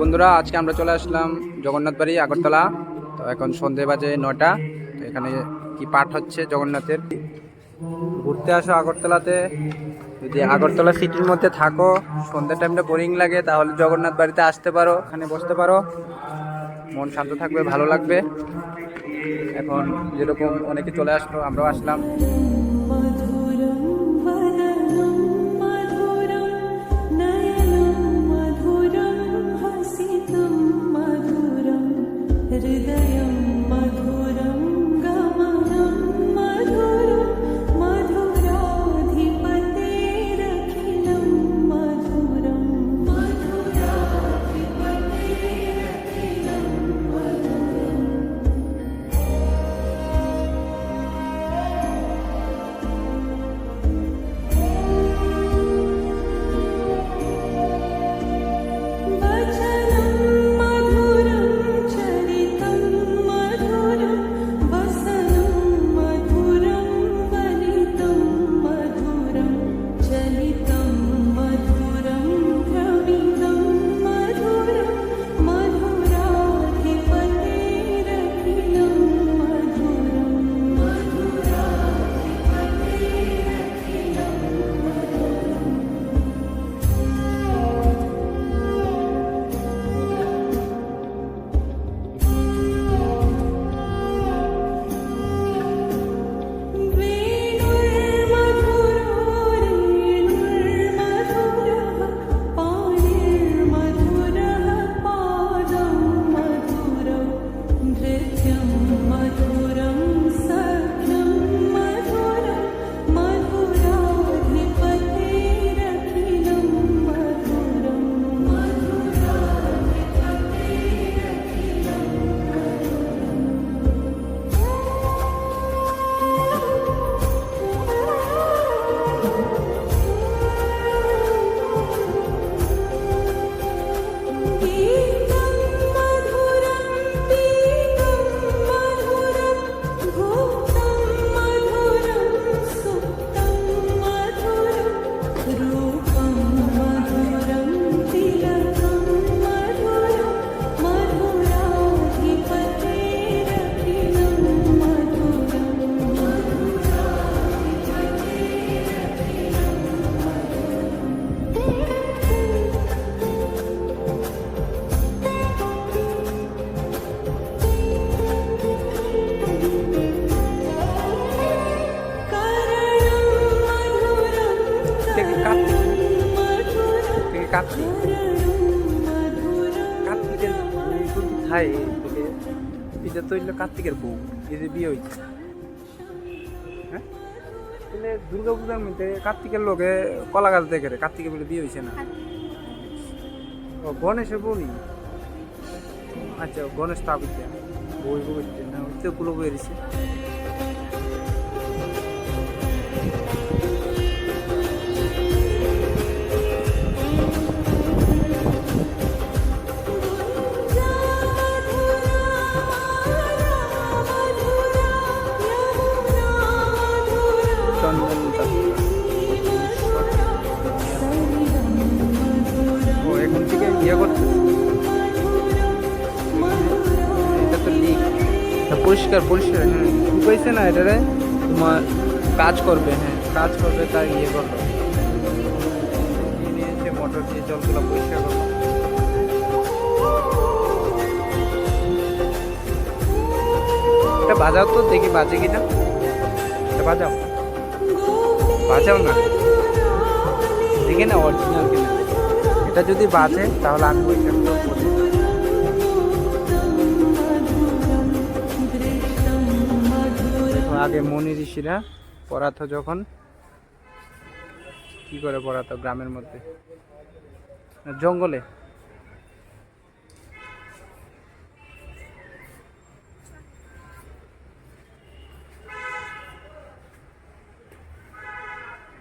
বন্ধুরা, আজকে আমরা চলে আসলাম জগন্নাথ বাড়ি আগরতলা। তো এখন সন্ধে বাজে নটা তো এখানে কি পাঠ হচ্ছে জগন্নাথের? ঘুরতে আসো আগরতলাতে। যদি আগরতলা সিটির মধ্যে থাকো, সন্ধ্যে টাইমটা বোরিং লাগে, তাহলে জগন্নাথ বাড়িতে আসতে পারো এখানে বসতে পারো। মন শান্ত থাকবে, ভালো লাগবে। এখন যেরকম অনেকে চলে আসলো, আমরাও আসলাম। the blue. থেকে কাঁদছি। থেকে কাঁদছি। কার্তিকের হাই এটা তো হইল কার্তিকের বউ, এই যে বিয়ে হইছে। হ্যাঁ? তাহলে দুর্গা পূজার মধ্যে কার্তিকের লোকে কলা গাছ দেখে কার্তিকে বলে বিয়ে হয়েছে না। ও গণেশের বলি আচ্ছা গণেশ তাপিতে বই বই না হচ্ছে কুলো বই দিছে পরিষ্কার পরিষ্কার হ্যাঁ। শুকাইছে না এটারে? তোমার কাজ করবে হ্যাঁ কাজ করবে, তার ইয়ে করল নিয়েছে মোটর দিয়ে জলগুলো পরিষ্কার করল এটা বাজাও তো, দেখি বাজে কিনা। এটা বাজাও। বাজাও না। দেখে না অরিজিনাল কিনা। এটা যদি বাজে, তাহলে আমি পরিষ্কার আগে মনি ঋষিরা পড়াতো যখন কি করে পড়াতো গ্রামের মধ্যে? জঙ্গলে?